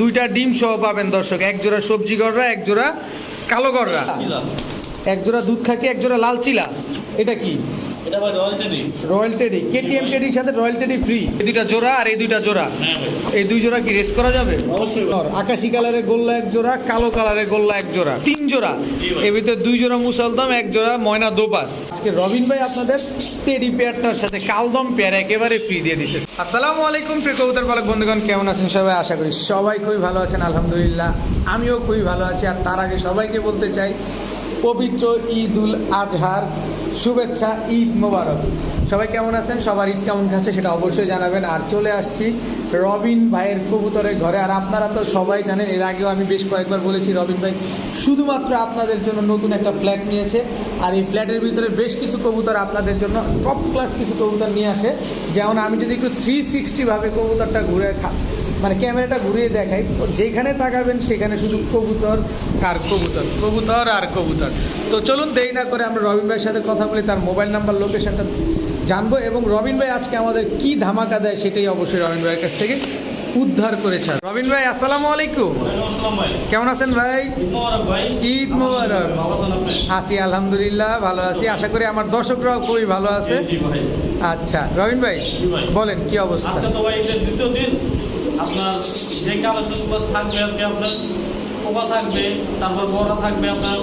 দুইটা ডিম সহ পাবেন দর্শক। এক জোড়া সবজি গররা এক জোড়া কালো গররা চিলা এক জোড়া দুধ খাকি এক জোড়া লাল চিলা। এটা কি? এটা ভাই royal teddy royal teddy KTM টেডির সাথে রয়্যাল টেডি ফ্রি এই দুইটা জোড়া আর এই দুইটা জোড়া। হ্যাঁ এই দুই জোড়া কি রেস করা যাবে? অবশ্যই আকাশি কালারের গোল্লা এক জোড়া কালো কালারের গোল্লা এক জোড়া। তিন জোড়া। এর ভিতরে দুই জোড়া মুসালদম এক জোড়া ময়না দোপাস আজকে রবিন ভাই আপনাদের টেডি পেয়ারটার সাথে কালদম পেয়ার একেবারে ফ্রি দিয়ে দিছে। আসসালামু আলাইকুম প্রিয় কবুতর পালক বন্ধুগণ কেমন আছেন সবাই? আশা করি সবাই খুবই ভালো আছেন আলহামদুলিল্লাহ। আমিও খুবই ভালো আছি। আর তার আগে সবাইকে বলতে চাই পবিত্র ঈদ উল আজহার শুভেচ্ছা, ঈদ মোবারক। সবাই কেমন আছেন? সবার ঈদ কেমন খাচ্ছে সেটা অবশ্যই জানাবেন। আর চলে আসছি রবিন ভাইয়ের কবুতরের ঘরে। আর আপনারা তো সবাই জানেন, এর আগেও আমি বেশ কয়েকবার বলেছি, রবিন ভাই শুধুমাত্র আপনাদের জন্য নতুন একটা ফ্ল্যাট নিয়েছে। আর এই ফ্ল্যাটের ভিতরে বেশ কিছু কবুতর আপনাদের জন্য টপ ক্লাস কিছু কবুতর নিয়ে আসে। যেমন আমি যদি একটু থ্রি সিক্সটিভাবে কবুতরটা ঘুরে মানে ক্যামেরাটা ঘুরিয়ে দেখাই। যেখানে তাকাবেন সেখানে শুধু কবুতর আর কবুতর কবুতর আর কবুতর। তো চলুন দেরি না করে আমরা রবিন ভাইয়ের সাথে কথা বলি তার মোবাইল নাম্বার লোকেশনটা জানব এবং রবিন ভাই আজকে আমাদের কি ধামাকা দেয় সেটাই অবশ্যই রবিন ভাইয়ের কাছ থেকে উদ্ধার করেছে। রবিন ভাই আসসালামু আলাইকুম। কেমন আছেন ভাই? ঈদ মোবারক? আছি আলহামদুলিল্লাহ ভালো আছি। আশা করি আমার দর্শকরাও খুবই ভালো আছে। আচ্ছা রবিন ভাই ভাই। বলেন কি অবস্থা? আপনার যে কালেকশনগুলো থাকবে আর কি আপনার পোকা থাকবে তারপর বড়া থাকবে আপনার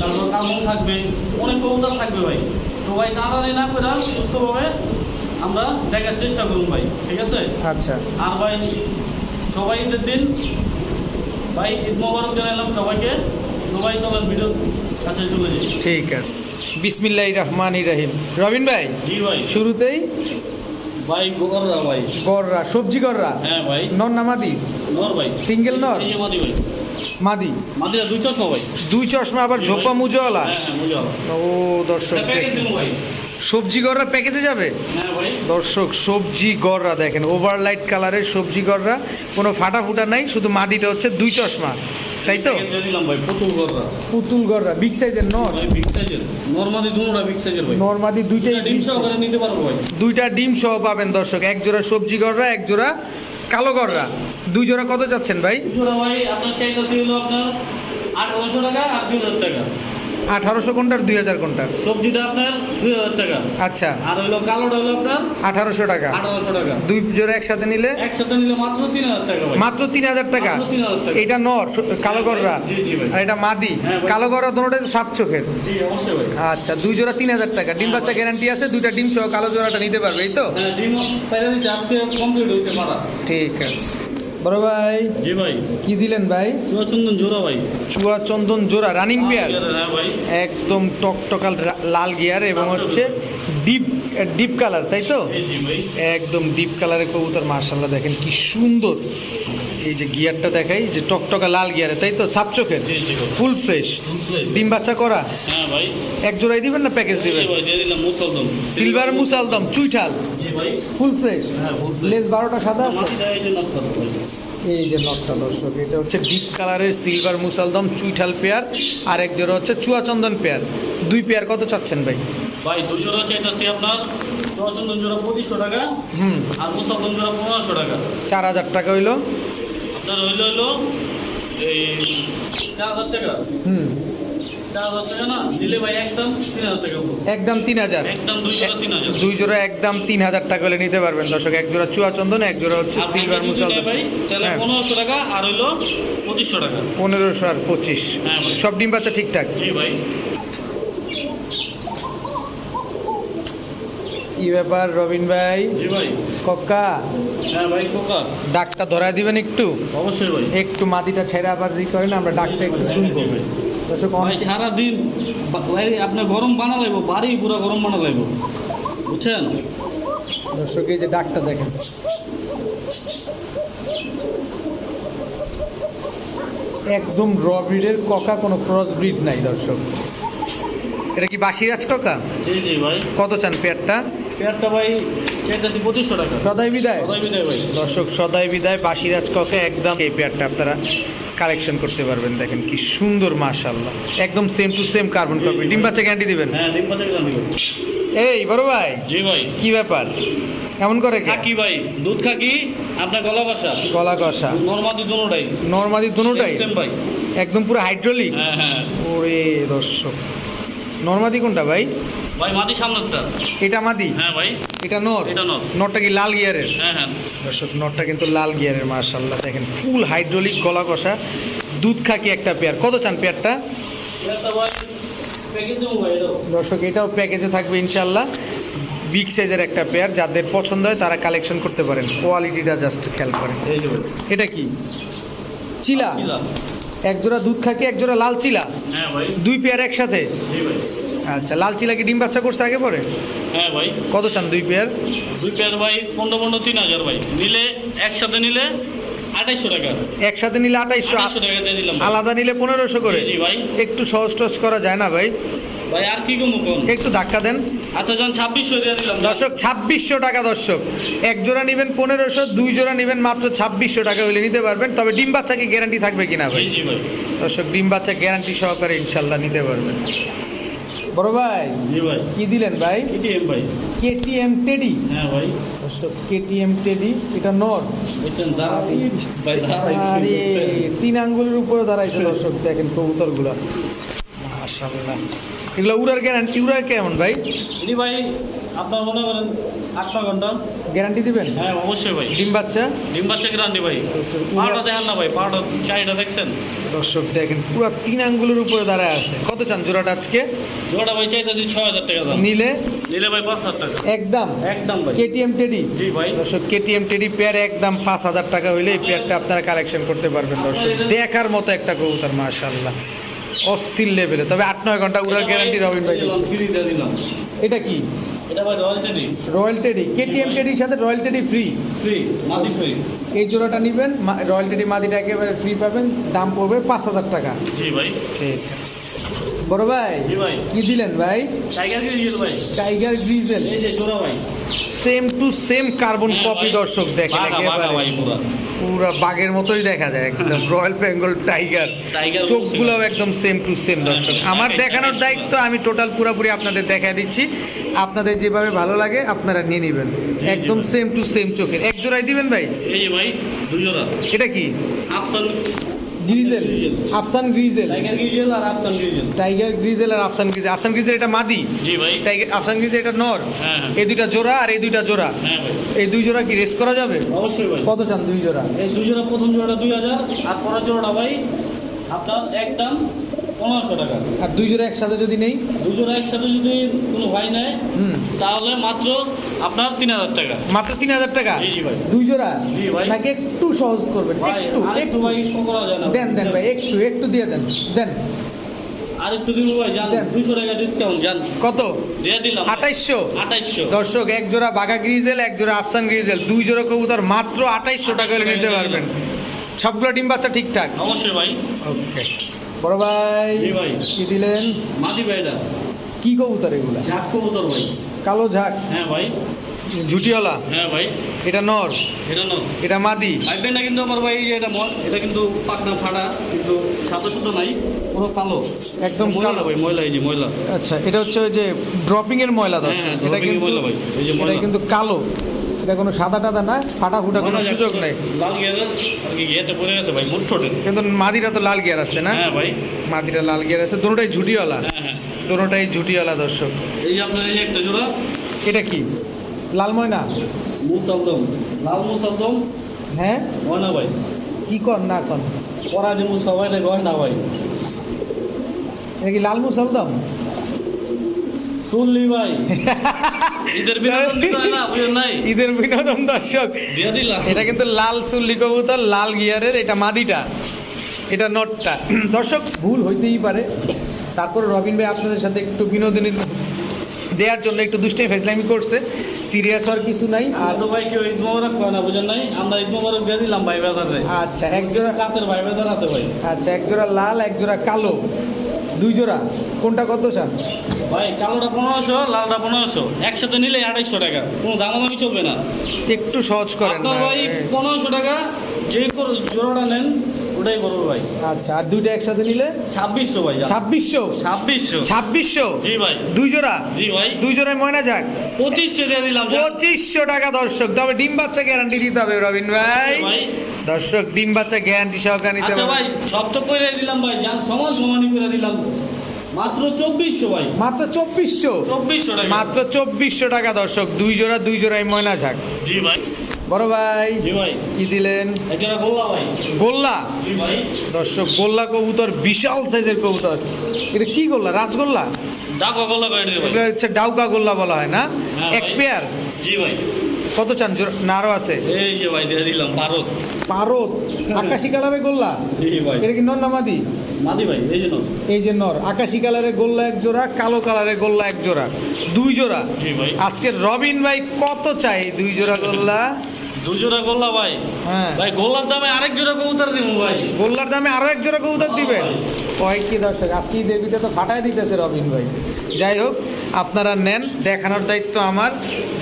তারপর কামড় থাকবে অনেক কবুতর থাকবে ভাই। তো ভাই টানানি না করে সুস্থভাবে আমরা দেখার চেষ্টা করুন ভাই ঠিক আছে? আচ্ছা। আর ভাই সবাই ঈদের দিন ভাই ঈদ মোবারক জানালাম সবাইকে। সবাই তোমার ভিডিও কাছে চলে যাই। ঠিক আছে। বিসমিল্লাহ রহমান রহিম। রবিন ভাই জি ভাই। শুরুতেই ভাই গোকররা ভাই। গররা সবজি গররা? হ্যাঁ ভাই। নর না মাদি? নর ভাই। Single নর? এই যে মাদি ভাই। মাদি? মাদিরা দুই চশমা ভাই। দুই চশমা আবার ঝোপা মুজওয়ালা? হ্যাঁ হ্যাঁ ও দর্শক এটা প্যাকেজ দেখেন। দিন ভাই। সবজি গররা প্যাকেজে যাবে? হ্যাঁ ভাই। দর্শক সবজি গররা দেখেন। ওভারলাইট কালারের সবজি গররা কোনো ফাটা ফুটা নাই শুধু মাদিটা হচ্ছে দুই চশমা। তাই তো? পুতুল গড়রা বিগ সাইজের নর নর্মাদি দুইটাই ডিম সহ নিতে পারব দুইটা ডিম সহ পাবেন দর্শক এক জোড়া সবজি গড়রা এক জোড়া কালো গড়রা দুই জোড়া কত চাচ্ছেন ভাই? জোড়া ভাই আপনার চাইতে হলো আপনার আঠারোশো টাকা আর দুই হাজার টাকা। আঠারোশো কোনটার? দুই হাজার কোনটার? সবজিটা আপনার দুই হাজার টাকা। আচ্ছা। আর হইল কালোটা হলো আপনার আঠারোশো টাকা। আঠারোশো টাকা। দুই জোড়া একসাথে নিলে? একসাথে নিলে মাত্র তিন হাজার টাকা মাত্র তিন হাজার টাকা? মাত্র 3,000 টাকা। এটা নর কালো গররা? জি ভাই। আর এটা মাদি? হ্যাঁ কালো গররা দুটোটা সাত চোখের। আচ্ছা দুই জোড়া তিন হাজার টাকা। ডিম বাচ্চা গ্যারান্টি আছে দুইটা ডিম সহ কালো জোড়াটা নিতে পারবে এই তো? হ্যাঁ ঠিক আছে। বড় ভাই। জি ভাই। কি দিলেন ভাই? চুয়াচন্দন জোড়া ভাই। চুয়া চন্দন জোড়া রানিং পেয়ার হ্যাঁ একদম টকটকাল লাল গিয়ার এবং হচ্ছে ডিপ ডিপ কালার তাই তো? একদম ডিপ কালারের কবুতর মার্শাল্লাহ দেখেন কি সুন্দর। এই যে গিয়ারটা দেখাই যে টকটকা লাল গিয়ারে তাই তো? সাপ চোখের? Full fresh. ডিম বাচ্চা করা? হ্যাঁ ভাই। এক জোড়াই দিবেন না প্যাকেজ দিবেন? সিলভার মুসালদম চুইঠাল। ভাই। Full fresh? হ্যাঁ লেস বারোটা সাদা আছে? এই যে নটটা দর্শক এটা হচ্ছে ডিপ কালারের সিলভার মুসালদম চুইঠাল পেয়ার আর এক জোড়া হচ্ছে চুয়াচন্দন পেয়ার। দুই পেয়ার কত চাচ্ছেন ভাই? ভাই দুই জোড়া চাইতেছি আপনার চুয়াচন্দন জোড়া পঁচিশশো টাকা হুম। আর মুসলদম জোড়া পনেরোশো টাকা। চার হাজার টাকা হইল। আপনার হইল হইল এই চার হাজার টাকা। হুম। একদম তিন হাজার দুই জোড়া একদম তিন হাজার টাকা হলে নিতে পারবেন দর্শক। এক জোড়া চুয়াচন্দন এক জোড়া হচ্ছে সিলভার হ্যাঁ। পনেরোশো টাকা আর হইল পঁচিশশো টাকা। পনেরোশো আর পঁচিশ। হ্যাঁ সব ডিম বাচ্চা ঠিকঠাক? ভাই। কি ব্যাপার রবিন ভাই? ভাই। কক্কা? হ্যাঁ ভাই কোকা ডাকটা ধরায় দিবেন একটু? অবশ্যই ভাই। একটু মাটিটা ছেড়ে আবার ই করেন আমরা ডাকটা একটু শুনব। দর্শক সারাদিন আপনার গরম বানা লাগবো বাড়ি পুরো গরম বানা লাগবো। বুঝছেন? দর্শক এই যে ডাকটা দেখেন। একদম র ব্রিডের ককা কোনো ক্রস ব্রিড নাই দর্শক। এটা কি বাসিরাজ ককা জি জি ভাই। কত চান পেয়ারটা? পেয়ারটা ভাই চাইতেছি পঁচিশশো টাকা। সদাই বিদায়। সদাই বিদায় ভাই। দর্শক সদাই বিদায় বাসিরাজ ককে একদম এই পেয়ারটা আপনারা কালেকশন করতে পারবেন। দেখেন কি সুন্দর মাশাল্লাহ একদম same to same carbon copy ডিম বাচ্চা গ্যারান্টি দিবেন? হ্যাঁ ডিম এই বড় ভাই। জি ভাই। কি ব্যাপার? এমন করে খাকি ভাই। দুধ খাকি আপনার গলা বাসা গলা কষা নর্মাদি দুটাই নর্মাদি দুটাই ভাই। একদম পুরো হাইড্রোলিক হ্যাঁ হ্যাঁ। ওরে দর্শক। নর্মাদি কোনটা ভাই? ভাই মাটি সামনেরটা। এটা মাদি? হ্যাঁ ভাই। এটা নর? এটা নর। নরটা কি লাল গিয়ারের? হ্যাঁ হ্যাঁ। দর্শক নটটা কিন্তু লাল গিয়ারের মার্শাল্লাহ দেখেন ফুল হাইড্রোলিক গলা কষা দুধ খাকি একটা পেয়ার। কত চান পেয়ারটা। দর্শক এটাও প্যাকেজে থাকবে ইনশাল্লাহ বিগ সাইজের একটা পেয়ার যাদের পছন্দ হয় তারা কালেকশন করতে পারেন। কোয়ালিটিটা জাস্ট খেয়াল করেন। এটা কি? চিলা? এক জোড়া দুধ খাকি এক জোড়া লাল চিলা? হ্যাঁ দুই পেয়ার একসাথে? আচ্ছা লাল চিলা কি ডিম বাচ্চা করছে আগে পরে? হ্যাঁ ভাই। কত চান দুই পেয়ার? দুই পেয়ার ভাই পনেরো পনেরো তিন হাজার ভাই। নিলে একসাথে নিলে আঠাইশশো টাকা। একসাথে নিলে আঠাইশশো। আলাদা নিলে পনেরোশো করে। একটু সহজ টস করা যায় না ভাই। ভাই আর কি কমু কোন? একটু ধাক্কা দেন। আচ্ছা যখন ছাব্বিশশো দিয়ে দিলাম দর্শক ছাব্বিশশো টাকা দর্শক। এক জোড়া নেবেন পনেরোশো দুই জোড়া নেবেন মাত্র ছাব্বিশশো টাকা হলে নিতে পারবেন। তবে ডিম বাচ্চা কি গ্যারান্টি থাকবে কিনা ভাই? দর্শক ডিম বাচ্চা গ্যারান্টি সহকারে ইনশাল্লাহ নিতে পারবেন। বড় ভাই ভাই। কি দিলেন ভাই? এটিএম ভাই। KTM teddy. হ্যাঁ ভাই। দর্শক কেটিএম টেডি এটা নর। তিন আঙ্গুলের উপরে দাঁড়াইছে দর্শক দেখেন কবুতরগুলো। মাশাআল্লাহ। এগুলো উড়ার গ্যারান্টি উড়ার কেমন ভাই? জি ভাই আপনার মনে করেন আট ঘণ্টা। গ্যারান্টি দিবেন? হ্যাঁ অবশ্যই ভাই। ডিম বাচ্চা? ডিম বাচ্চা গ্রান্ডি ভাই। পাউডার দেখেন না ভাই পাউডার চাহিদা দেখছেন? দর্শক দেখেন পুরো তিন আঙ্গুলের উপরে দাঁড়ায় আছে। কত চান জোড়াটা আজকে? জোড়া ভাই চাইতেছি ছয় হাজার টাকা দাম। নিলে? নিলে ভাই পাঁচ হাজার টাকা। একদম? একদম ভাই। কেটিএম টেডি জি ভাই। দর্শক কেটিএম টেডি পেয়ার একদম পাঁচ হাজার টাকা হইলে এই পেয়ারটা আপনারা কালেকশন করতে পারবেন দর্শক। দেখার মতো একটা কবুতর মাশাআল্লাহ। অস্থির লেভেলে তবে আট নয় ঘণ্টা উড়ার গ্যারান্টি রবিন ভাই এটা কি? রয়্যাল টেডি কেটিএম টেডির সাথে রয়্যাল টেডি ফ্রি ফ্রি এই জোড়াটা নেবেন রয়্যাল টেডি মাদিটা একেবারে ফ্রি পাবেন দাম পড়বে পাঁচ হাজার টাকা। জি ভাই। ঠিক আছে। বড় ভাই কি দিলেন ভাই? Tiger grizzle same to same carbon copy দর্শক দেখেন একেবারে। পুরা বাঘের মতোই দেখা যায় একদম রয়্যাল বেঙ্গল টাইগার চোখগুলোও একদম সেম টু সেম দর্শক। আমার দেখানোর দায়িত্ব আমি টোটাল পুরোপুরি আপনাদের দেখা দিচ্ছি। আপনাদের যেভাবে ভালো লাগে আপনারা নিয়ে নেবেন। একদম সেম টু সেম চোখের এক জোড়াই দিবেন ভাই? এই যে ভাই দুই জোড়া। এটা কি? আফসান গ্রিজেল আফসান গ্রিজেল। টাইগার গিজেল আর আফসান গিজেল টাইগার গ্রিজেল আর আফসান গ্রিজেল। আফসান গ্রিজেল এটা মাদি। জি ভাই। টাইগার আফসান গ্রিজেল এটা নর। হ্যাঁ হ্যাঁ। এই দুইটা জোড়া আর এই দুইটা জোড়া। হ্যাঁ এই দুই জোড়া কি রেস করা যাবে? অবশ্যই ভাই। কত চান দুই জোড়া? এই দুই জোড়া প্রথম জোড়া দুই হাজার আর পরের জোড়াটা ভাই আপনার একদম পনেরোশো টাকা। আর দুই জোড়া একসাথে যদি নেই? দুই জোড়া একসাথে যদি কোনো ভাই নেয় তাহলে মাত্র আপনার তিন হাজার টাকা। মাত্র তিন হাজার টাকা? জি ভাই। দুই জোড়া? জি ভাই। নাকি একটু সহজ করবেন? একটু একটু। ভাই করা যায় না। দেন দেন ভাই একটু একটু দিয়ে দেন। দেন। আর একটু ভাই জান। দেন। দুইশো টাকা ডিসকাউন্ট জান। কত? দর্শক এক জোড়া বাঘা গ্রিজেল এক জোড়া আফসান গ্রিজেল। দুই জোড়া কবুতর মাত্র আঠাইশশো টাকা নিতে পারবেন। সবগুলো ডিম বাচ্চা ঠিকঠাক? অবশ্যই ভাই। ওকে। বড় ভাই। কি দিলেন? মাদি ভাইটা কি কবুতর এগুলা? ঝাক কবুতর ভাই। কালো ঝাক? হ্যাঁ ভাই। ঝুটিওয়ালা? হ্যাঁ ভাই। এটা নর? এটা নো এটা মাদি? ভাববেন না কিন্তু আমার ভাই এটা মর এটা কিন্তু পাকনা ফাটা কিন্তু সাদা সুতো নাই পুরো কালো। একদম ময়লা ভাই ময়লা এই যে ময়লা। আচ্ছা এটা হচ্ছে ওই যে ড্রপিং এর ময়লা দর্শক হ্যাঁ, এটা কিন্তু ময়লা ভাই, এই যে এটা ময়লা। কিন্তু কালো। এটা কোনো সাদা টাদা না ফাটা ফুটা কোনো সুযোগ নেই। লাল গিয়ার আর গিয়ারটা পড়ে গেছে ভাই মুঠ ঠোঁটে। কিন্তু মাদিরা তো লাল গিয়ার আসছে না? হ্যাঁ ভাই। মাদিরা লাল গিয়ার আছে দুটোটাই ঝুটিওয়ালা। হ্যাঁ হ্যাঁ। দুটোটাই ঝুটিওয়ালা দর্শক। এই আপনার এই একটা জোড়া এটা কি? লাল ময়না? মুসালদম লাল মুসালদম হ্যাঁ? ময়না ভাই। কি কর না কর পরা যে মুসা ভাই না না ভাই। এটা কি লাল মুসলদম শুনলি ভাই। ঈদের বিনোদন নাই। ঈদের বিনোদন দর্শক এটা কিন্তু লাল চুল্লি কবুতর লাল গিয়ারের এটা মাদিটা এটা নটটা। দর্শক ভুল হইতেই পারে। তারপর রবিন ভাই আপনাদের সাথে একটু বিনোদনী দেওয়ার জন্য একটু দুষ্টাই ফেসলামি করছে। সিরিয়াস হওয়ার কিছু নাই আর তো ভাই কেউ ঈদ মোবারক কয় না বুঝেন নাই? আমরা ঈদ মোবারক দিয়ে দিলাম ভাই বাজারে আচ্ছা এক জোড়া কাছের ভাই বাজার আছে ভাই। আচ্ছা এক জোড়া লাল এক জোড়া কালো। দুই জোড়া। কোনটা কত চান? ভাই কালোটা পনেরোশো লালটা পনেরোশো। একসাথে নিলে আড়াইশো টাকা। কোনো দামাদামি চলবে না। একটু সহজ করেন ভাই পনেরোশো টাকা যে জোড়াটা নেন ওটাই করব ভাই। আচ্ছা আর দুইটা একসাথে নিলে? ছাব্বিশশো ভাই ছাব্বিশশো? ছাব্বিশশো। ছাব্বিশশো? জি ভাই। দুই জোড়া? জি ভাই। দুই জোড়ায় ময়না যাক। পঁচিশশো দিয়ে দিলাম পঁচিশশো টাকা দর্শক। তবে ডিম বাচ্চা গ্যারান্টি দিতে হবে রবিন ভাই। দর্শক ডিম বাচ্চা গ্যারান্টি সহকারে নিতে আচ্ছা হবে। ভাই সব তো করে দিলাম ভাই যান। সমান সমানই করে দিলাম। মাত্র চব্বিশশো ভাই। মাত্র চব্বিশশো? চব্বিশশো টাকা। মাত্র চব্বিশশো টাকা দর্শক। দুই জোড়া দুই জোড়ায় ময়না ঝাক জি ভাই। বড় ভাই কি দিলেন? এটা গোল্লা দর্শক গোল্লা কবুতর বিশাল সাইজের কবুতর। এটা কি গোল্লা? রাজগোল্লা? ভাই। হচ্ছে ডাউকা গোল্লা বলা হয় না? হ্যাঁ এক পেয়ার? জি ভাই। কত চান? না আরও আছে। এই যে ভাই দিয়ে দিলাম ভারত পারত আকাশি কালারের গোল্লা? জি ভাই। এটা কি নর না মাদি? মাদি ভাই এই জন্য এই যে নর। আকাশি কালারের গোল্লা এক জোড়া কালো কালারের গোল্লা এক জোড়া। দুই জোড়া। জি ভাই। আজকে রবিন ভাই কত চাই? দুই জোড়া গোল্লা? দুজোড়া গোল্লা ভাই। হ্যাঁ। ভাই গোল্লার দামে আরেক জোড়া কবুতর দিব ভাই। গোল্লার দামে আরও এক জোড়া কবুতর দিবেন? হ্যাঁ কয়েক কি দর্শক আজকে ঈদের ভিতরে তো ফাটাই দিতেছে রবিন ভাই। যাই হোক আপনারা নেন দেখানোর দায়িত্ব আমার।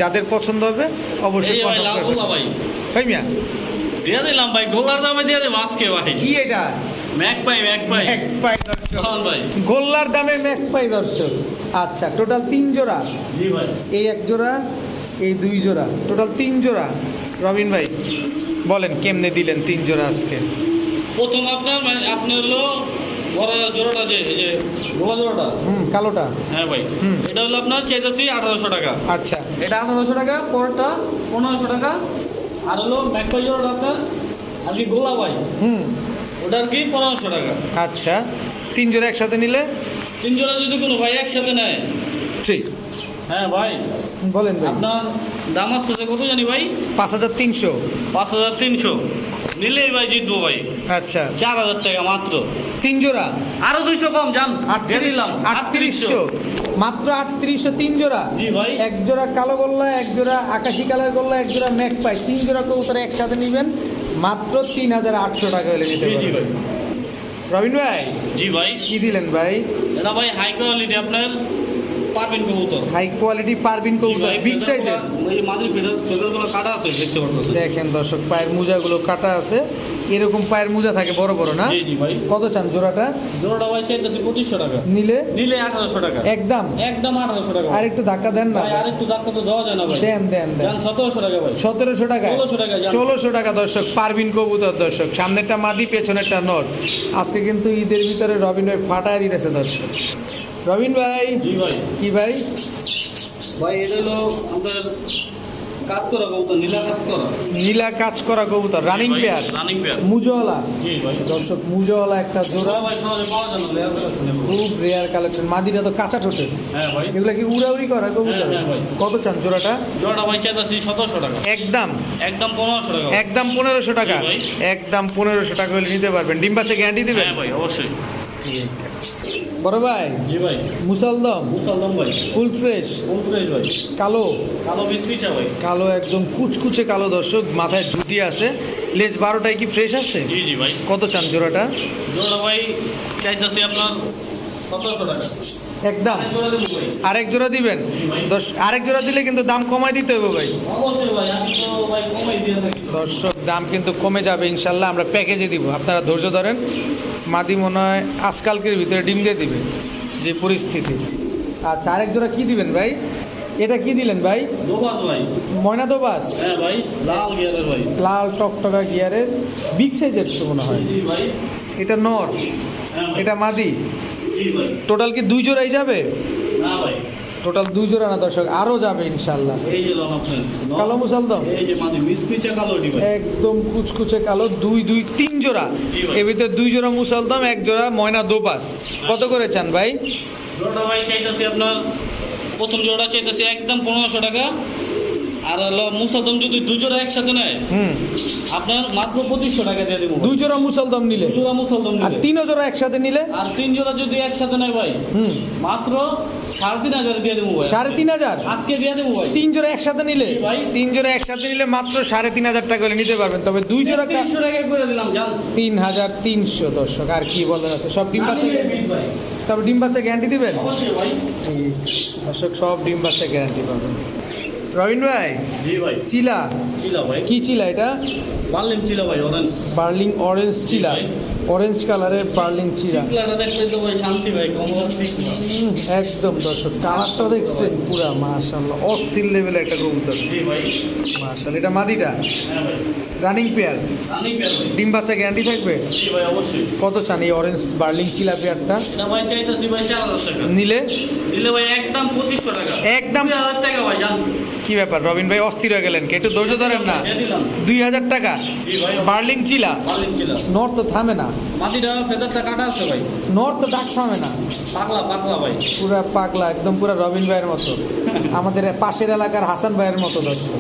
যাদের পছন্দ হবে অবশ্যই ভাই। ভাই। ভাই মিয়া। দিয়ে দিলাম ভাই গোল্লার দামে দিয়ে দেবো আজকে ভাই। কি এটা? Magpie magpie. ম্যাক পাই দর্শক। ভাই। গোল্লার দামে ম্যাক পাই দর্শক। আচ্ছা টোটাল তিন জোড়া? জি ভাই। এই এক জোড়া এই দুই জোড়া। টোটাল তিন জোড়া। রবিন ভাই বলেন কেমনে দিলেন তিন জোড়া আজকে? প্রথম আপনার মানে আপনি হলো বড় জোড়াটা যে এই যে গোলা জোড়াটা? হুম কালোটা। হ্যাঁ ভাই এটা হলো আপনার আঠারোশো টাকা। আচ্ছা। এটা আঠারোশো টাকা পনেরোশো টাকা। আর হলো জোড়াটা আপনার আর কি গোলা ভাই। হুম। ওটা আর কি পনেরোশো টাকা। আচ্ছা। তিন জোড়া একসাথে নিলে? তিন জোড়া যদি কোনো ভাই একসাথে নেয়। ঠিক। হ্যাঁ ভাই। বলেন ভাই। আপনার দাম আসতেছে কত জানি ভাই? পাঁচ হাজার তিনশো। পাঁচ হাজার তিনশো। নিলেই ভাই জিতবো ভাই। আচ্ছা। চার হাজার টাকা মাত্র। তিন জোড়া? আরও দুইশো কম যান আটত্রিশশো। মাত্র আটত্রিশশো তিন জোড়া? জি ভাই। এক জোড়া কালো গোল্লা এক জোড়া আকাশি কালার গোল্লা এক জোড়া ম্যাক পাই। তিন জোড়া কবুতর একসাথে নেবেন। মাত্র তিন হাজার আটশো টাকা হলে নিতে জি জি ভাই। পারবেন রবিন ভাই জি ভাই। কি দিলেন ভাই? এটা ভাই হাই কোয়ালিটি আপনার। পাবেন কবুতর। হাই কোয়ালিটি পারবিন কবুতর বিগ সাইজের এই ফেদার ফেদারগুলো কাটা আছে দেখতে পারতেছেন? দেখেন দর্শক পায়ের মোজাগুলো কাটা আছে। এরকম পায়ের মোজা থাকে বড় বড় না? জি জি ভাই। কত চান জোড়াটা? জোড়াটা ভাই চাইতেছি পঁচিশশো টাকা। নিলে? নিলে আঠারোশো টাকা। একদম? একদম আঠারোশো টাকা। আর একটু ধাক্কা দেন না ভাই আর একটু ধাক্কা তো দেওয়া যায় না ভাই। দেন দেন দেন। যান সতেরোশো টাকা ভাই। সতেরোশো টাকা? 1600 টাকা, জান। ষোলোশো টাকা দর্শক পারবিন কবুতর দর্শক। সামনেরটা মাদি পেছনেরটা নট। আজকে কিন্তু ঈদের ভিতরে রবিন ভাই ফাটায় দিতেছে দর্শক। রবিন ভাই? জি ভাই। কি ভাই? ভাই এটা হলো আপনার কাজ করা কবুতর নীলা কাজ করা। নীলা কাজ করা কবুতর রানিং পেয়ার রানিং পেয়ার মুজওয়ালা? জি ভাই। দর্শক মুজওয়ালা একটা জোড়া। ভাই পাওয়া যায় না। খুব রেয়ার কালেকশন মাদিটা তো কাঁচা ঠোঁটে হ্যাঁ ভাই। এগুলা কি উড়াউড়ি করা কবুতর? হ্যাঁ, হ্যাঁ, ভাই। কত চান জোড়াটা? জোড়াটা ভাই চাইতেছি সতেরোশো টাকা। একদম। একদম পনেরোশো টাকা। একদম পনেরোশো টাকা। একদম পনেরোশো টাকা হলে নিতে পারবেন। ডিম বাচ্চা গ্যারান্টি দিবেন? হ্যাঁ ভাই অবশ্যই। বড় ভাই? জি ভাই। মুসালদম? মুসালদম ভাই। Full fresh? ফুল ফ্রেশ ভাই। কালো? কালো বিস্কিটা ভাই। কালো একদম কুচকুচে কালো দর্শক মাথায় ঝুটি আছে। লেজ বারোটায় কি ফ্রেশ আছে? জি জি ভাই। কত চান জোড়াটা? জোড়া ভাই চাইতেছি আপনার একদম। আরেক জোড়া দিবেন? দশ আরেক জোড়া দিলে কিন্তু দাম কমাই দিতে হবে ভাই। দর্শক দাম কিন্তু কমে যাবে ইনশাল্লাহ আমরা প্যাকেজে দিব। আপনারা ধৈর্য ধরেন। মাদি মনে হয় আজকালকের ভিতরে ডিম দিয়ে দিবে যে পরিস্থিতি। আচ্ছা আরেক জোড়া কী দিবেন ভাই? এটা কি দিলেন ভাই? ময়না দোবাস? হ্যাঁ লাল টকটকা গিয়ারের বিগ সাইজের তো মনে হয়। এটা নর হ্যাঁ এটা মাদি। টোটাল কি দুই জোড়াই যাবে? না ভাই। টোটাল দুই জোড়া না দর্শক? আরও যাবে ইনশাল্লাহ এই যে কালো মুসালদম এই যে মাঝে মিসপিচা কালো ডি একদম কুচকুচে কালো দুই দুই তিন জোড়া। এর ভিতরে দুই জোড়া মুসালদম এক জোড়া ময়না দোপাস। কত করে চান ভাই? জোড়াটা ভাই চাইতেছি আপনার প্রথম জোড়া চাইতেছি একদম পনেরোশো টাকা। আর হলো মুসাদম যদি দু জোড়া একসাথে নেয় হুম। আপনার মাত্র পঁচিশশো টাকা দিয়ে দেবো। দুই জোড়া মুসালদম নিলে। দু জোড়া মুসলদম নিলে। তিনও জোড়া একসাথে নিলে? আর তিন জোড়া যদি একসাথে নেয় ভাই হুম। মাত্র সাড়ে তিন হাজার তিন জোড়া একসাথে নিলে? ভাই। তিন জোড়া একসাথে নিলে মাত্র সাড়ে তিন হাজার টাকা করে নিতে পারবেন। তবে দুই জোড়া তিন হাজার তিনশো দর্শক আর কি বলার আছে? সব ডিম বাচ্চা তবে ডিম বাচ্চা গ্যারান্টি দিবেন? দর্শক সব ডিম বাচ্চা গ্যারান্টি পাবেন। রবিন ভাই জি ভাই। চিলা? চিলা ভাই। কি চিলা এটা? বার্লিন চিলা ভাই অরেঞ্জ। বার্লিং অরেঞ্জ চিলা। অরেঞ্জ কালারের না। হুম, একদম দর্শক কালারটা দেখছেন পুরা মাশাল্লাহ অস্থির লেভেলের একটা কবুতর। মার্শাল এটা মাদিটা রানিং পেয়ার ডিম বাচ্চা গ্যারান্টি থাকবে? কত চান এই অরেঞ্জ বার্লিং চিলা পেয়ারটা চার নিলে? একদম কি ব্যাপার রবিন ভাই অস্থির হয়ে গেলেন একটু ধৈর্য ধরেন না। দুই হাজার টাকা? বার্লিং চিলা। নর তো থামে না। মাটিটা ফেদারটা কাটা আছে ভাই? নর তো ডাক থামে না। পাগলা পাগলা ভাই। পুরা পাগলা একদম পুরা রবিন ভাইয়ের মতো। আমাদের পাশের এলাকার হাসান ভাইয়ের মতো দর্শক।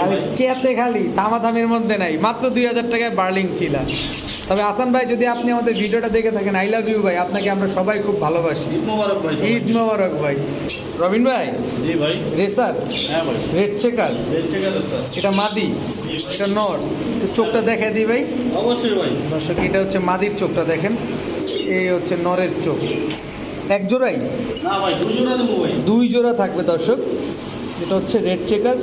খালি চেয়াতে খালি দামাদামির মধ্যে নাই। মাত্র দুই হাজার টাকায় বার্লিং ছিল। তবে হাসান ভাই যদি আপনি আমাদের ভিডিওটা দেখে থাকেন আই লাভ ইউ ভাই আপনাকে আমরা সবাই খুব ভালোবাসি। ঈদ মোবারক ভাই সবাইকে। ঈদ মোবারক ভাই। রবিন ভাই? জি ভাই। রেসার? হ্যাঁ ভাই। রেড চেকার এটা মাদি। এটা নর। তো চোখটা দেখা দিই ভাই। অবশ্যই ভাই। দর্শক এটা হচ্ছে মাদির চোখটা দেখেন। এই হচ্ছে নরের চোখ। এক জোড়াই? না ভাই দুজনে দেবো ভাই। দুই জোড়া থাকবে দর্শক। এটা হচ্ছে রেড চেকার।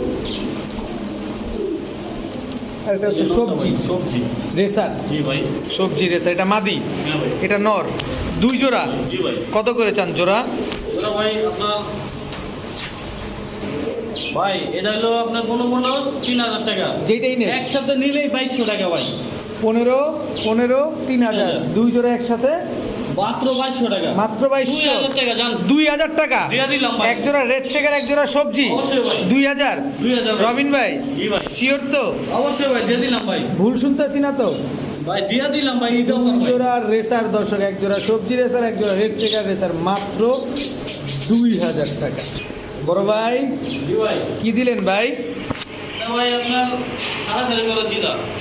আর এটা হচ্ছে সবজি। সবজি। রেসার। জি ভাই। সবজি রেসার। এটা মাদি। হ্যাঁ এটা নর। দুই জোড়া? কত করে চান জোড়া ভাই আপনার ভাই এটা হলো আপনার কোনো কোনো তিন হাজার টাকা। যেইটাই নেই একসাথে নিলেই বাইশশো টাকা ভাই। পনেরো পনেরো তিন হাজার। দুই জোড়া একসাথে? মাত্র বাইশশো টাকা। মাত্র দুই হাজার টাকা এক জোড়া রেড চেকার এক জোড়া সবজি? দুই হাজার। রবিন ভাই শিওর তো? অবশ্যই ভাই দিয়ে দিলাম ভাই। ভুল শুনতেছি না তো? ভাই দিয়ে দিলাম ভাই জোড়া রেসার দর্শক এক জোড়া সবজি রেসার এক জোড়া রেড চেকার রেসার মাত্র দুই হাজার টাকা। বড় ভাই কি দিলেন ভাই?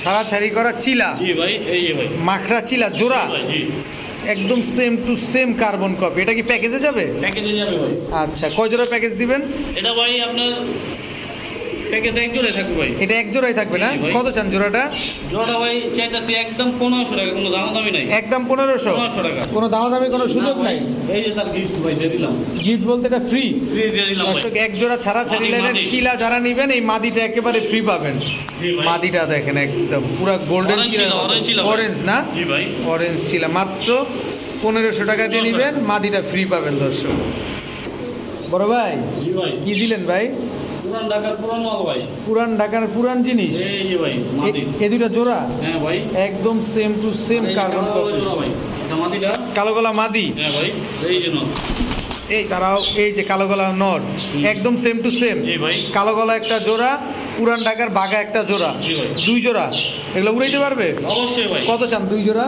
ছাড়াছাড়ি করা চিলা। মাখরা চিলা জোড়া? একদম same to same carbon copy এটা কি প্যাকেজে যাবে? প্যাকেজে যাবে ভাই। আচ্ছা কয় জোড়া প্যাকেজ দিবেন? এটা ভাই আপনার প্যাকেজে এক জোড়াই থাকবে ভাই। এটা এক জোড়াই থাকবে না? কত চান জোড়াটা? জোড়াটা ভাই চাইতেছি একদম পনেরোশো টাকা কোনো দাম দামি নাই। একদম পনেরোশো? পনেরোশো টাকা। কোনো দামাদামি কোনো সুযোগ নাই? এই যে তার গিফট ভাই দিয়ে দিলাম। গিফট বলতে এটা ফ্রি ফ্রি দিয়ে দিলাম দর্শক এক জোড়া ছাড়া ছাড়ি মাদি, লাইনের চিলা যারা নিবেন এই মাদিটা একেবারে ফ্রি পাবেন। মাদিটা দেখেন একদম পুরো গোল্ডেন চিলা। অরেঞ্জ না? অরেঞ্জ চিলা মাত্র পনেরোশো টাকা দিয়ে 1500 নিবেন মাদিটা ফ্রি পাবেন দর্শক। বড় ভাই ভাই। কি দিলেন ভাই? পুরান ঢাকার পুরান মাল ভাই। পুরান ঢাকার পুরান জিনিস? এই যে ভাই এ- দুটা জোড়া? হ্যাঁ ভাই। একদম সেম টু সেম কার্বন কালো কপি। ভাই। এটা কালো গলা মাদি? হ্যাঁ ভাই এই জন্য এই তারাও এই যে কালো গলা নর একদম সেম টু সেম কালো গলা একটা জোড়া পুরান ঢাকার বাঘা একটা জোড়া। দুই জোড়া। এগুলো উড়াইতে পারবে? কত চান দুই জোড়া?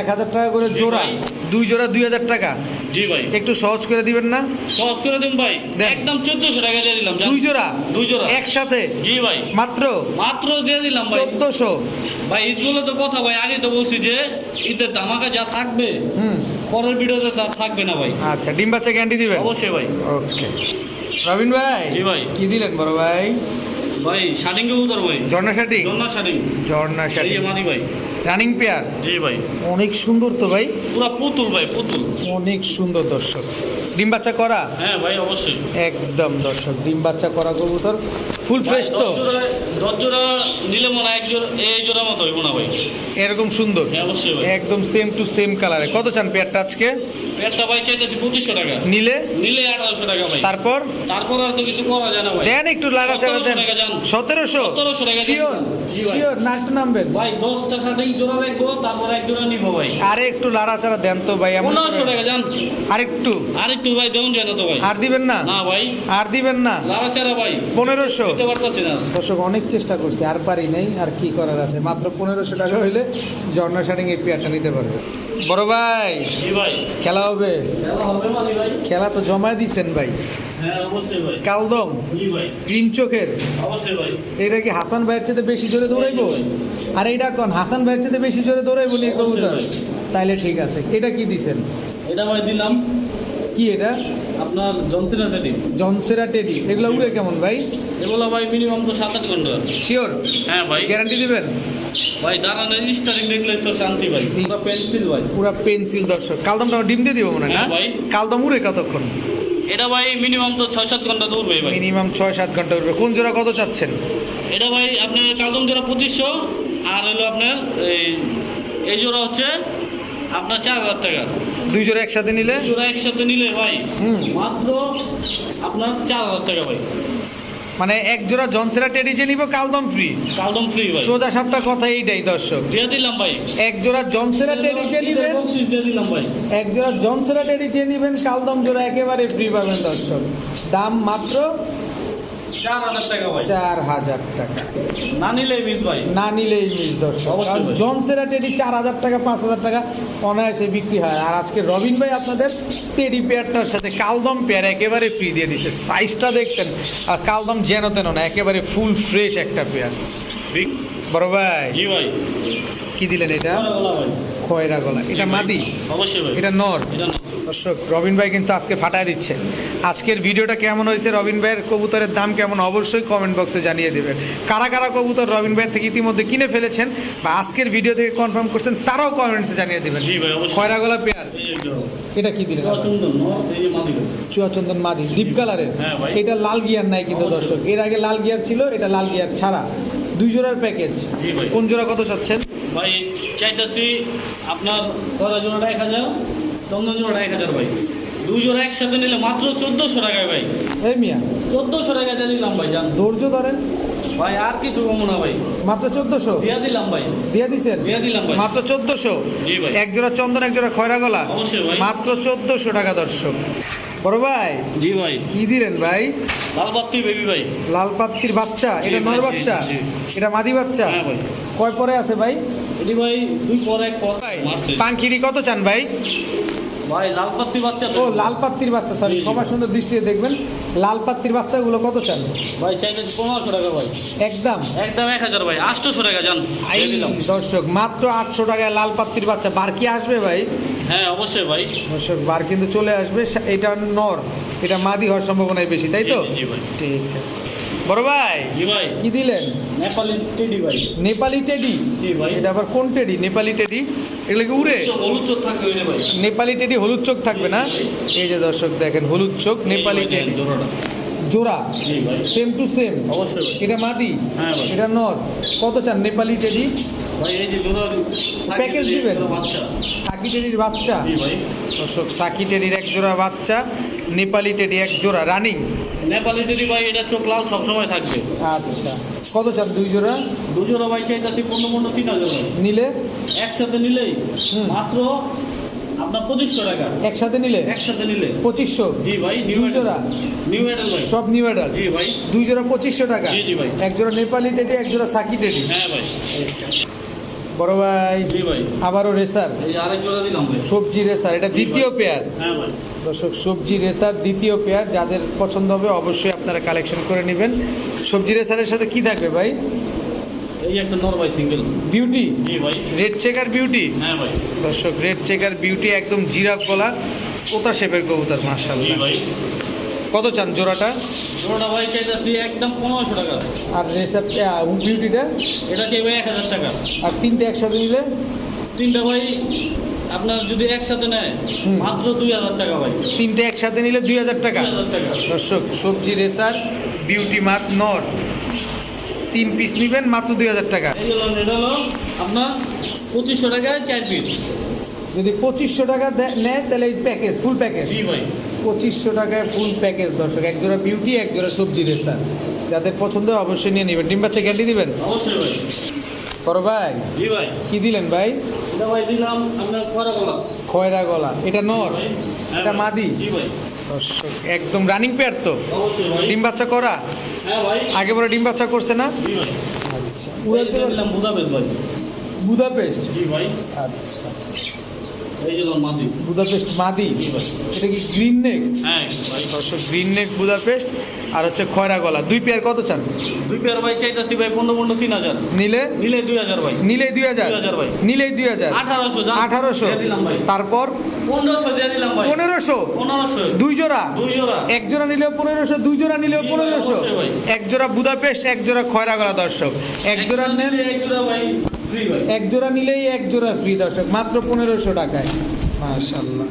এক হাজার টাকা করে জোড়া। দুই জোড়া দুই হাজার টাকা? জি ভাই। একটু সহজ করে দিবেন না? সহজ করে দিন ভাই। একদম চোদ্দশো টাকা দিয়ে দিলাম দুই জোড়া? দুই জোড়া। একসাথে? জি ভাই। মাত্র? মাত্র দিয়ে দিলাম ভাই। চোদ্দশো? ভাই ঈদগুলো তো কথা ভাই আগে তো বলছি যে ঈদের ধামাকা যা থাকবে হুম। পরের ভিডিওতে তা থাকবে না ভাই। আচ্ছা ডিম বাচ্চা গ্যারান্টি দিবেন? অবশ্যই ভাই। ওকে রবিন ভাই জি ভাই। কি দিলেন বড় ভাই? ভাই শাটিং কবুতর ভাই? ঝর্ণা শাটিং জর্না শাটিং ঝর্ণা মাদি শাটিং মানি ভাই। রানিং পেয়ার জি ভাই। অনেক সুন্দর তো ভাই। পুরো পুতুল ভাই পুতুল। অনেক সুন্দর দর্শক। ডিম বাচ্চা করা? হ্যাঁ ভাই অবশ্যই। একদম দর্শক ডিম বাচ্চা করা কবুতর। ফুল ফ্রেশ তো? দশ জোড়া- নিলে মনে হয় এক জোড়া এই জোড়া মতো হইব না ভাই। এরকম সুন্দর? হ্যাঁ অবশ্যই ভাই। একদম সেম টু সেম কালারে কত চান পেয়ারটা আজকে? পেটটা ভাই চাইতেছি পঁচিশশো টাকা। নিলে? নিলে আঠারোশো টাকা ভাই। তারপর? তারপর আর তো কিছু করা যায় না ভাই। দেন একটু লাড়াচাড়া দেন। 1700 সতেরোশো? 1700 টাকা। শিওর। শিওর না একটু নামবেন। ভাই দশটা শাটিং জোড়া দেখব তারপর এক জোড়া নিবো ভাই। আরে একটু লাড়াচাড়া দেন তো ভাই এমন পনেরোশো টাকা যান আর একটু আর একটু ভাই দেউন যায় না তো ভাই। আর দিবেন না? না ভাই। আর দিবেন না? লাড়াচাড়া ভাই। পনেরোশো? দিতে পারতাছি না। দর্শক অনেক চেষ্টা করছি আর পারি নাই আর কি করার আছে? মাত্র পনেরোশো টাকা হইলে ঝর্ণা শাটিং এই পেয়ারটা নিতে পারবে। বড় ভাই ভাই। খেলা হবে? খেলা হবে মানে ভাই। খেলা তো জমায় দিছেন ভাই। হ্যাঁ অবশ্যই ভাই। কালদম জি ভাই। গ্রিন চোখের। এটা কি হাসান ভাইয়ের চেয়ে বেশি জোরে দৌড়াইবো? আর এইটা কোন? হাসান ভাইয়ের চেয়ে বেশি জোরে দৌড়াইবো নি কবুতর। তাইলে ঠিক আছে। এটা কি দিছেন? এটা ভাই দিলাম কি এটা? আপনার জনসিনা টেডি। জনসেরা টেডি। এগুলো উড়ে কেমন ভাই? এগুলো ভাই মিনিমাম তো সাত আট ঘণ্টা। শিওর হ্যাঁ ভাই। গ্যারান্টি দিবেন? ভাই দাঁড়ানোর স্টারিং দেখলে তো শান্তি ভাই। পুরো পেন্সিল ভাই। পুরো পেন্সিল দর্শক। কালদমটা ডিম দিয়ে দিব মনে না? হ্যাঁ ভাই। কালদম উড়ে কতক্ষণ? এটা ভাই মিনিমাম তো ছয় সাত ঘণ্টা দৌড়বে ভাই। মিনিমাম ছয় সাত ঘণ্টা উঠবে কোন জোড়া কত চাচ্ছেন? এটা ভাই আপনার কালদম জোড়া পঁচিশশো। আর হলো আপনার এই এই জোড়া হচ্ছে আপনার চার হাজার টাকা। দুই জোড়া একসাথে নিলে? জোড়া একসাথে নিলে ভাই। মাত্র আপনার চার হাজার টাকা ভাই। মানে এক জোড়া জনসেরা টেডি যে নিব কালদম ফ্রি কালদম ফ্রি ভাই। সোজা সাপটা কথা এইটাই দর্শক। দিয়ে দিলাম ভাই। এক জোড়া জনসেরা টেডি যে নিবেন দিয়ে দিলাম ভাই। এক জোড়া জনসেরা টেডি যে নিবেন কালদম জোড়া একেবারে ফ্রি পাবেন দর্শক। দাম মাত্র চার হাজার টাকা না নিলে মিস ভাই। না নিলেই মিস দর্শক। কারণ জনসেরা টেডি চার হাজার টাকা পাঁচ হাজার টাকা অনায়াসে বিক্রি হয়। আর আজকে রবিন ভাই আপনাদের টেডি পেয়ারটার সাথে কালদম পেয়ার একেবারে ফ্রি দিয়ে দিছে। সাইজটা দেখছেন আর কালদম যেন তেন না একেবারে ফুল ফ্রেশ একটা পেয়ার বড় ভাই। জি ভাই। কি দিলেন এটা? খয়রা গলা এটা মাদি? অবশ্যই এটা নর? এটা। দর্শক রবিন ভাই কিন্তু আজকে ফাটায় দিচ্ছে। আজকের ভিডিওটা কেমন হয়েছে রবিন ভাইয়ের কবুতরের দাম কেমন অবশ্যই কমেন্ট বক্সে জানিয়ে দেবেন। কারা কারা কবুতর রবিন ভাইয়ের থেকে ইতিমধ্যে কিনে ফেলেছেন বা আজকের ভিডিও থেকে কনফার্ম করছেন তারাও কমেন্টসে জানিয়ে দেবেন। খয়রা গলা পেয়ার। এটা কি দিলেন। চুয়াচন্দন মাদি। ডিপ কালারের হ্যাঁ এটা লাল গিয়ার নাই কিন্তু। দর্শক। এর আগে লাল গিয়ার ছিল এটা লাল গিয়ার ছাড়া। দুই জোড়ার প্যাকেজ কোন জোড়া কত চাচ্ছেন? ভাই চাইতেছি আপনার জোড়াটা এক হাজার চন্দন জোড়াটা এক হাজার ভাই। দুই জোড়া একসাথে নিলে মাত্র চোদ্দোশো টাকায় ভাই। এই মিয়া। চোদ্দোশো টাকা দিয়ে দিলাম ভাই জান। ধৈর্য ধরেন। ভাই আর কিছু কমো না ভাই। মাত্র চোদ্দশো। দিয়া দিলাম ভাই। দিয়ে দিছেন? দিয়া দিলাম ভাই। মাত্র চোদ্দশো? এক জোড়া চন্দন এক জোড়া খয়রা গলা? অবশ্যই ভাই। মাত্র চোদ্দশো টাকা দর্শক। বড় ভাই জি ভাই। কি দিলেন ভাই? লাল বাত্তি বেবি ভাই। লাল পাত্তির বাচ্চা এটা নর বাচ্চা? এটা মাদি বাচ্চা? হ্যাঁ ভাই। কয় পরে আছে ভাই? এটি ভাই দুই পর এক পর। ভাই কত চান ভাই? ভাই লাল পাত্তি বাচ্চা তো। লাল পাত্তির বাচ্চা সরি। ক্ষমা সুন্দর দৃষ্টিতে দেখবেন। লাল পাত্তির বাচ্চাগুলো কত চান? ভাই চাইতে পনেরোশো টাকা ভাই। একদম। একদম এক হাজার ভাই। আটশোশো টাকা জান। দর্শক মাত্র আটশো টাকায় লাল পাত্তির বাচ্চা। বার কি আসবে ভাই? হ্যাঁ অবশ্যই ভাই। দর্শক বার কিন্তু চলে আসবে। এটা নর এটা মাদি হওয়ার সম্ভাবনাই বেশি তাই তো? ঠিক আছে। বড় ভাই? ভাই। কি দিলেন? নেপালি টেডি ভাই। নেপালি টেডি? জি ভাই। এটা আবার কোন টেডি? নেপালি টেডি? এগুলো কি উড়ে? হলুদ চোখ থাকবে ভাই। নেপালি টেডি হলুদ চোখ থাকবে না? এই যে দর্শক দেখেন হলুদ চোখ নেপালি টেডি। জোড়া? সেম টু সেম অবশ্যই এটা মাদি? হ্যাঁ এটা নর কত চান নেপালি টেডি? প্যাকেজ দিবেন? সাকি টেডির বাচ্চা? দর্শক সাকি টেডির এক জোড়া বাচ্চা। নেপালি টেডি এক জোড়া রানিং। নেপালি টেডি ভাই এটা চোখ লাল সবসময় থাকবে। আচ্ছা। কত চান দুই জোড়া? দু জোড়া ভাই চাইতেছি পনেরো পনেরো তিন হাজার নিলে? একসাথে নিলেই। মাত্র আপনার পঁচিশশো টাকা। একসাথে নিলে? একসাথে নিলে। পঁচিশশো? জি ভাই নিউ জোড়া? নিউ এডাল ভাই। সব নিউ অর্ডার জি ভাই। দুই জোড়া পঁচিশশো টাকা? জি, জি ভাই। এক জোড়া নেপালি টেডি এক জোড়া সাকি টেডি। হ্যাঁ ভাই। বড় ভাই আবারও রেসার। সবজি রেসার এটা দ্বিতীয় পেয়ার। হ্যাঁ দর্শক সবজি রেসার দ্বিতীয় পেয়ার যাদের পছন্দ হবে অবশ্যই আপনারা কালেকশন করে নেবেন। সবজি রেসারের সাথে কি থাকবে ভাই? এই একটা নর ভাই সিঙ্গেল। বিউটি? ভাই। Red checker beauty? হ্যাঁ ভাই। দর্শক রেড চেকার বিউটি একদম জিরাফ গলা ওটা শেপের কবুতর জি মার্শাল্লাহ ভাই। কত চান জোড়াটা? জোড়াটা ভাই চাইতেছি একদম পনেরোশো টাকা। আর রেসার বিউটিটা এটা চাইবে এক হাজার টাকা। আর তিনটে একসাথে নিলে? তিনটা ভাই আপনার যদি একসাথে নেয় মাত্র দুই হাজার টাকা ভাই। তিনটে একসাথে নিলে দুই হাজার টাকা? দর্শক সবজি রেসার বিউটি মাত নর। তিন পিস নেবেন মাত্র দুই হাজার টাকা। হলো এটা হলো আপনার পঁচিশশো টাকায় চার পিস যদি পঁচিশশো টাকা নেয় তাহলে এই প্যাকেজ ফুল প্যাকেজ জি ভাই। পঁচিশশো টাকায় ফুল প্যাকেজ দর্শক। এক জোড়া বিউটি এক জোড়া সবজি রেসার যাদের পছন্দ হয় অবশ্যই নিয়ে নেবেন। ডিম বাচ্চা গ্যারান্টি দিবেন? বড় ভাই? জি ভাই। কি দিলেন ভাই? এটা ভাই দিলাম আপনার খরা গলা। খয়রা গলা। এটা নর? হ্যাঁ এটা মাদি? জি ভাই। দর্শক একদম রানিং পেয়ার তো। ডিম বাচ্চা করা? হ্যাঁ আগে পরে ডিম বাচ্চা করছে না? আচ্ছা। Budapest Budapest? জি ভাই। আচ্ছা। মাদি বুদাপেস্ট মাদি? এটা কি গ্রিন নেক হ্যাঁ। গ্রিন নেক বুদাপেস্ট আর হচ্ছে খয়রা গলা। দুই পেয়ার কত চান? দুই পেয়ার ভাই চাইতেছি ভাই পনেরো পনেরো তিন হাজার। নিলে? নিলে দুই হাজার ভাই। নিলে দুই হাজার? ভাই। নিলেই দুই হাজার? আঠারোশো আঠারোশো। তারপর? পনেরোশো পনেরোশো? দুই জোড়া? দুই জোড়া। এক জোড়া নিলেও পনেরোশো দুই জোড়া নিলেও পনেরোশো। এক জোড়া বুদাপেস্ট এক জোড়া খয়রা গলা দর্শক। এক জোড়া নেন। নিলে এক জোড়া নিলেই এক জোড়া ফ্রি দর্শক মাত্র পনেরোশো টাকায়। মাশাল্লাহ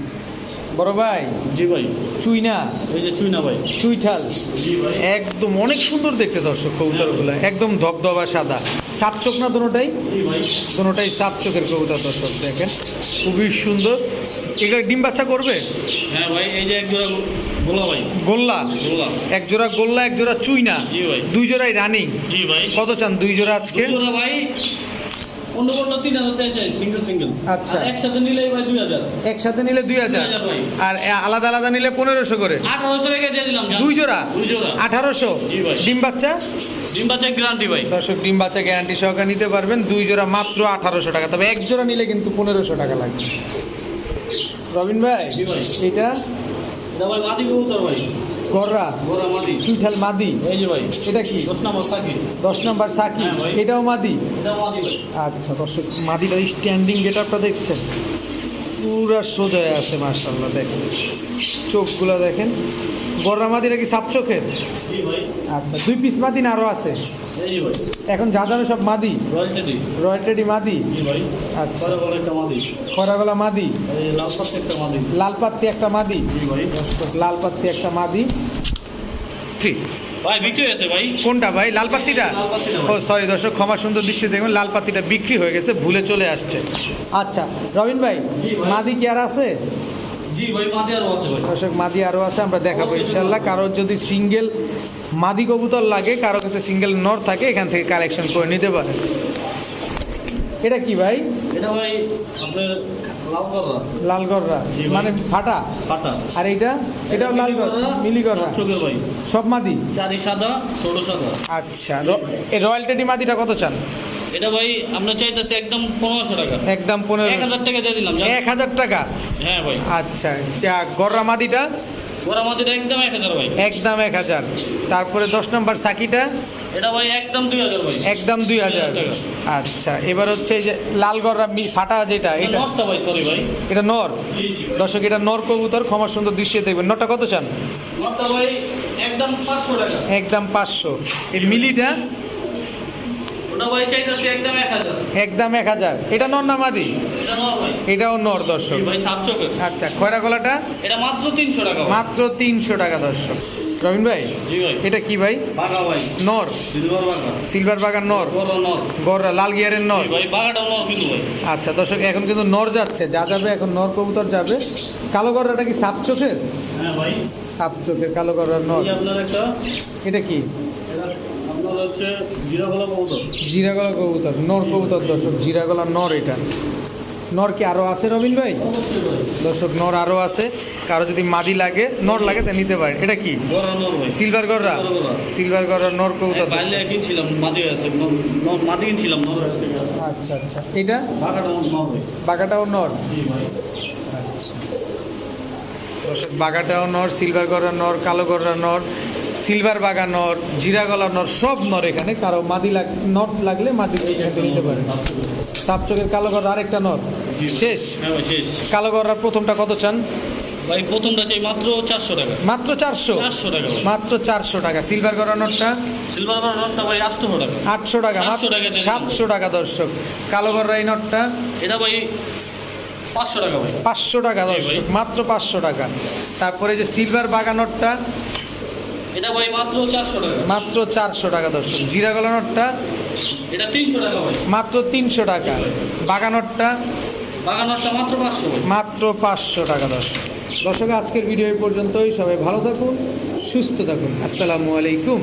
বড় ভাই জি ভাই। চুইনা? এই যে চুইনা ভাই। চুইঠাল। একদম অনেক সুন্দর দেখতে দর্শক কবুতরগুলো। একদম ধবধবা সাদা। সাপ চোখ না দুটোটাই? জি ভাই। সাপ চোখের কবুতর দর্শক দেখেন। খুবই সুন্দর। এগুলো ডিম বাচ্চা করবে? হ্যাঁ ভাই এই যে এক জোড়া গোলা ভাই। গোল্লা? গোলা এক জোড়া গোল্লা এক জোড়া চুইনা। দুই জোড়াই রানিং। জি ভাই। কত চান দুই জোড়া আজকে? জোড়া ভাই অন্য অন্য তিন হাজার টাকা সিঙ্গেল সিঙ্গেল আচ্ছা। একসাথে নিলে ভাই দুই হাজার। একসাথে নিলে দুই হাজার। আর আলাদা আলাদা নিলে পনেরোশো করে। আঠারোশো টাকা দিয়ে দিলাম দুই জোড়া? দুই জোড়া। আঠারোশো? ডিম বাচ্চা? ডিম বাচ্চা গ্যারান্টি ভাই। দর্শক ডিম বাচ্চা গ্যারান্টি সহকারে নিতে পারবেন। দুই জোড়া মাত্র আঠারোশো টাকা। তবে এক জোড়া নিলে কিন্তু পনেরোশো টাকা লাগবে। রবিন ভাই এটা এটা ভাই মাদি কবুতর ভাই। গররা চুইঠাল মাদি। এই যে ভাই এটা কি? দশ নম্বর সাকি। হ্যাঁ এটাও মাদি? আচ্ছা দর্শক মাদিটার স্ট্যান্ডিং গেট আপটা দেখছেন? পুরা সোজা হয়ে আছে মার্শাল্লাহ দেখেন। চোখগুলো দেখেন। গররা মাদিটা কি সাপ চোখের? আচ্ছা দুই পিস মাদি না আরও আছে? এখন যা যাবে সব মাদি। রয়্যালটি রয়্যালটি মাদি? জি ভাই। আচ্ছা। খরাগলা মাদি। লাল একটা মাদি। লাল পাত্তি একটা মাদি? লাল পাত্তি একটা মাদি। ঠিক ভাই বিক্রি হয়েছে ভাই। কোনটা ভাই? লাল পাত্তিটা ও সরি দর্শক ক্ষমা সুন্দর দৃশ্য দেখবেন লাল পাত্তিটা বিক্রি হয়ে গেছে ভুলে চলে আসছে। আচ্ছা রবিন ভাই মাদি কি আর আছে? জি মাদি আরও আছে দর্শক মাদি আরও আছে আমরা দেখাবো ইনশাল্লাহ। কারোর যদি সিঙ্গেল মাদি কবুতর লাগে কারও কাছে সিঙ্গেল নর থাকে এখান থেকে কালেকশন করে নিতে পারে। এটা কি ভাই? এটা ভাই আপনার লালগড়রা। মানে ফাটা? পাতা আর এইটা? এটাও লালগড় মিলিগড়রা ভাই। সব মাদি? চারি সাদা ছোট সাদা। আচ্ছা এই রয়্যাল টেডি মাদিটা কত চান? এটা ভাই আপনার চাইতেছে একদম পনেরোশো টাকা। একদম পনেরো এক হাজার টাকা দিয়ে দিলাম এক হাজার টাকা? হ্যাঁ ভাই। আচ্ছা গররা মাদিটা? ওরা একদম এক হাজার ভাই। একদম তারপরে দশ নম্বর সাকিটা? এটা ভাই একদম দুই হাজার ভাই। একদম। আচ্ছা এবার হচ্ছে এই যে লাল গররা ফাটা যেটা এটা এটা? ভাই সরি ভাই। এটা নর? দর্শক এটা নর কবুতর ক্ষমা সুন্দর দৃশ্য দেখবেন। নরটা কত চান? ভাই একদম পাঁচশো টাকা। একদম এই মিলিটা? একদম এক হাজার। এটা নর না মাদি? এটাও নর দর্শক। আচ্ছা খয়রা গলাটা? এটা মাত্র তিনশো টাকা। মাত্র তিনশো টাকা দর্শক। রবিন ভাই এটা কি ভাই? নর। সিলভার বাগান নর। গররা লাল গিয়ারের নর। আচ্ছা দর্শক এখন কিন্তু নর যাচ্ছে। যা যাবে এখন নর কবুতর যাবে। কালো গররাটা কি সাপ চোখের? হ্যাঁ সাপ চোখের কালো গররার নর। এটা কি এটা আপনার হচ্ছে জিরা গলা কবুতর জিরাগলা কবুতর। নর কবুতর দর্শক জিরাগলা নর এটা। নর কি আরও আছে রবিন ভাই? দর্শক নর আরও আছে কারও যদি মাদি লাগে নর লাগে তা নিতে পারে এটা কি? সিলভার গররা? সিলভার গররা। নর কবুতর আচ্ছা আচ্ছা। এটা? বাঘাটা নর বাগাটাও নর? আচ্ছা। দর্শক বাগাটাও নর সিলভার গররা নর কালো গররা নর সিলভার বাগা নর জিরা গলা নর সব নর এখানে। কারও মাদি লাগ নর লাগলে মাদি এখান নিতে পারে। সাপ চোখের কালো গররা আরেকটা নর। শেষ। শেষ প্রথমটা কত চান? ভাই প্রথমটা চাই মাত্র চারশো টাকা। মাত্র চারশো? চারশো টাকা মাত্র চারশো টাকা। সিলভার ভাই আটশো টাকা। আটশো টাকা। টাকা সাতশো টাকা দর্শক। কালো এই নটটা এটা ভাই পাঁচশো টাকা ভাই। পাঁচশো টাকা দর্শক। মাত্র পাঁচশো টাকা। তারপরে যে সিলভার বাগা নটটা এটা ভাই মাত্র চারশো টাকা। মাত্র টাকা দর্শক। জিরা গলা নটটা? এটা তিনশো টাকা ভাই। মাত্র তিনশো টাকা। বাগা নটটা? বাগান নটটা মাত্র পাঁচশো ভাই। মাত্র পাঁচশো টাকা দর্শক। দর্শক আজকের ভিডিও এই পর্যন্তই। সবাই ভালো থাকুন সুস্থ থাকুন। আসসালামু আলাইকুম।